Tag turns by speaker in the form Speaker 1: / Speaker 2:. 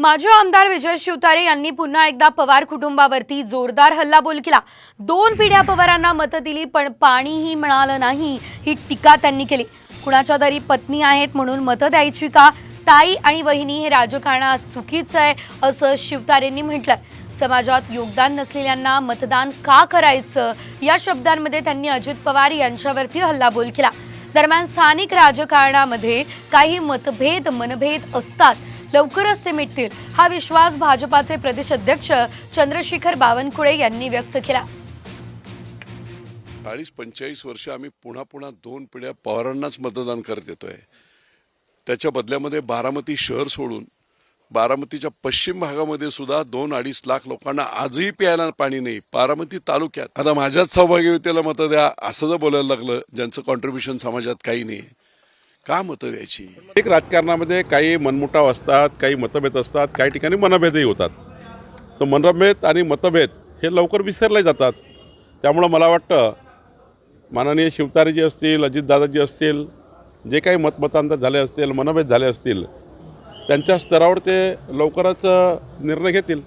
Speaker 1: माजी आमदार विजय शिवतारे यांनी पुन्हा एकदा पवार कुटुंबावरती जोरदार हल्लाबोल केला दोन पिढ्या पवारांना मतं दिली पण पाणीही मिळालं नाही ही टीका त्यांनी केली. कुणाच्या तरी पत्नी आहेत म्हणून मतं द्यायची का? ताई आणि वहिनी हे राजकारणात चुकीचं आहे असं शिवतारेंनी म्हटलं समाजात योगदान नसलेल्यांना मतदान का करायचं? या शब्दांमध्ये त्यांनी अजित पवार यांच्यावरती हल्लाबोल केला दरम्यान स्थानिक राजकारणामध्ये काही मतभेद मनभेद असतात. लवकरच ते मिटतील. हा विश्वास भाजपाचे प्रदेश अध्यक्ष चंद्रशेखर बावनकुळे यांनी व्यक्त केला.
Speaker 2: चाळीस पंचेचाळीस वर्ष आम्ही पुन्हा पुन्हा दोन पिढ्या पवारांनाच मतदान करत येतोय. त्याच्या बदल्यामध्ये बारामती शहर सोडून बारामतीच्या पश्चिम भागामध्ये सुद्धा दोन अडीच लाख लोकांना आजही प्यायला पाणी नाही. बारामती तालुक्यात आता माझ्याच सौभाग्यवतीला मतं द्या असं जर बोलायला लागलं ज्यांचं कॉन्ट्रीब्युशन समाजात काही नाही. का मतं द्यायची
Speaker 3: एक राजकारणामध्ये काही मनमुटाव असतात काही मतभेद असतात काही ठिकाणी मनभेदही होतात. तर मनभेद आणि मतभेद हे लवकर विसरले जातात. त्यामुळं मला वाटतं माननीय शिवतारेजी असतील अजितदादाजी असतील जे काही मतमतांतर झाले असतील मनभेद झाले असतील त्यांच्या स्तरावर ते लवकरच निर्णय घेतील.